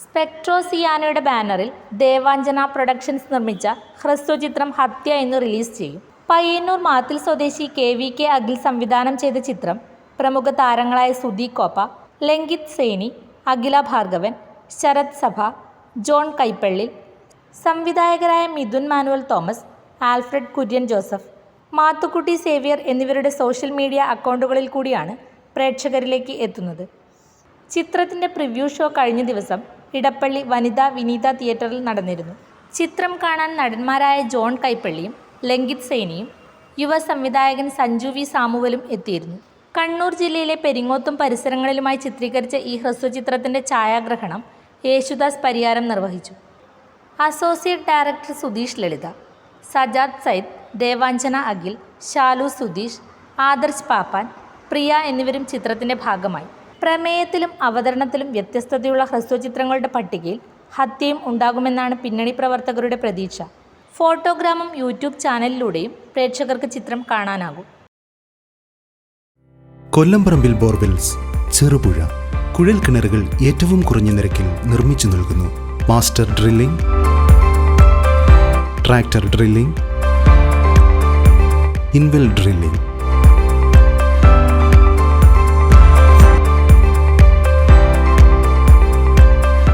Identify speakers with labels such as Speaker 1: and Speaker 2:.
Speaker 1: സ്പെക്ട്രോസിയാനോയുടെ ബാനറിൽ ദേവാഞ്ജന പ്രൊഡക്ഷൻസ് നിർമ്മിച്ച ഹ്രസ്വചിത്രം ഹത്യ എന്ന് റിലീസ് ചെയ്യും. പയ്യന്നൂർ മാത്തിൽ സ്വദേശി കെ വി കെ അഖിൽ സംവിധാനം ചെയ്ത ചിത്രം പ്രമുഖ താരങ്ങളായ സുധി കോപ്പ ലങ്കിത് സേനി അഖില ഭാർഗവൻ ശരത് സഭ ജോൺ കൈപ്പള്ളി സംവിധായകരായ Mithun manual Thomas Alfred Kurian Joseph Mathukutty Xavier എന്നിവരുടെ സോഷ്യൽ മീഡിയ അക്കൗണ്ടുകളിൽ കൂടിയാണ് പ്രേക്ഷകരിലേക്ക് എത്തുന്നത്. ചിത്രത്തിന്റെ പ്രിവ്യൂ ഷോ കഴിഞ്ഞ ദിവസം ഇടപ്പള്ളി വനിതാ വിനീത തിയേറ്ററിൽ നടന്നിരുന്നു. ചിത്രം കാണാൻ നടന്മാരായ ജോൺ കൈപ്പള്ളിയും ലങ്കിത് സൈനിയും യുവ സംവിധായകൻ സഞ്ജു വി സാമുവലും എത്തിയിരുന്നു. കണ്ണൂർ ജില്ലയിലെ പെരിങ്ങോത്തും പരിസരങ്ങളിലുമായി ചിത്രീകരിച്ച ഈ ഹ്രസ്വചിത്രത്തിന്റെ ഛായാഗ്രഹണം യേശുദാസ് പരിയാരം നിർവഹിച്ചു. അസോസിയേറ്റ് ഡയറക്ടർ സുധീഷ് ലളിത സജാദ് സയ്ദ് ദേവാഞ്ജന അഖിൽ ഷാലു സുധീഷ് ആദർശ് പാപ്പാൻ പ്രിയ എന്നിവരും ചിത്രത്തിന്റെ ഭാഗമായി. പ്രമേയത്തിലും അവതരണത്തിലും വ്യത്യസ്തതയുള്ള ഹ്രസ്വചിത്രങ്ങളുടെ പട്ടികയിൽ ഹത്യയും ഉണ്ടാകുമെന്നാണ് പിന്നണി പ്രവർത്തകരുടെ പ്രതീക്ഷ. ഫോട്ടോഗ്രാമും യൂട്യൂബ് ചാനലിലൂടെയും പ്രേക്ഷകർക്ക് ചിത്രം കാണാനാകും.
Speaker 2: കൊല്ലംപറമ്പിൽ ബോർവെൽസ് ചെറുപുഴ കുഴൽ കിണറുകൾ ഏറ്റവും കുറഞ്ഞ നിരക്കിൽ നിർമ്മിച്ചു നൽകുന്നു. Master drilling tractor drilling inwell drilling